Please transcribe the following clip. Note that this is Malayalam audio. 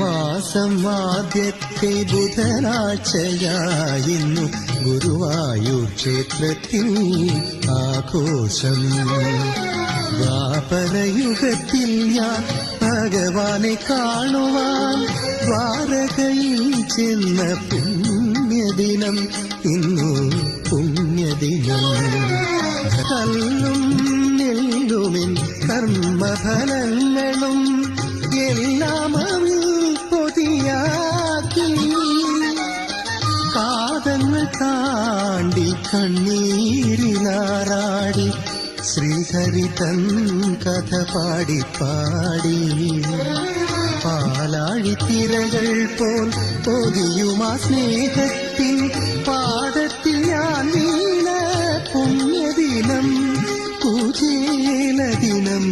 മാസം ആദ്യത്തെ ബുധനാഴ്ചയായിരുന്നു ഗുരുവായൂർ ക്ഷേത്രത്തിൽ ആഘോഷം. ദ്വാപരയുഗത്തിൽ ഞാൻ ഭഗവാനെ കാണുവാൻ ദ്വാരകയിൽ ചെന്ന പുണ്യദിനം ഇന്നു പുണ്യദിനം. കല്ലും നെല്ലുമിൻ കർമ്മഫലങ്ങളും എല്ലാം കാതങ്ങൾ താണ്ടി കണ്ണീരിനാറാടി ശ്രീഹരി തൻ കഥ പാടി പാടി. പാലാഴിത്തിരകൾ പോൽ പൊതിയുമാ സ്നേഹത്തിൻ പാദത്തിൽ ഞാൻ വീണ പുണ്യദിനം കുചേല ദിനം.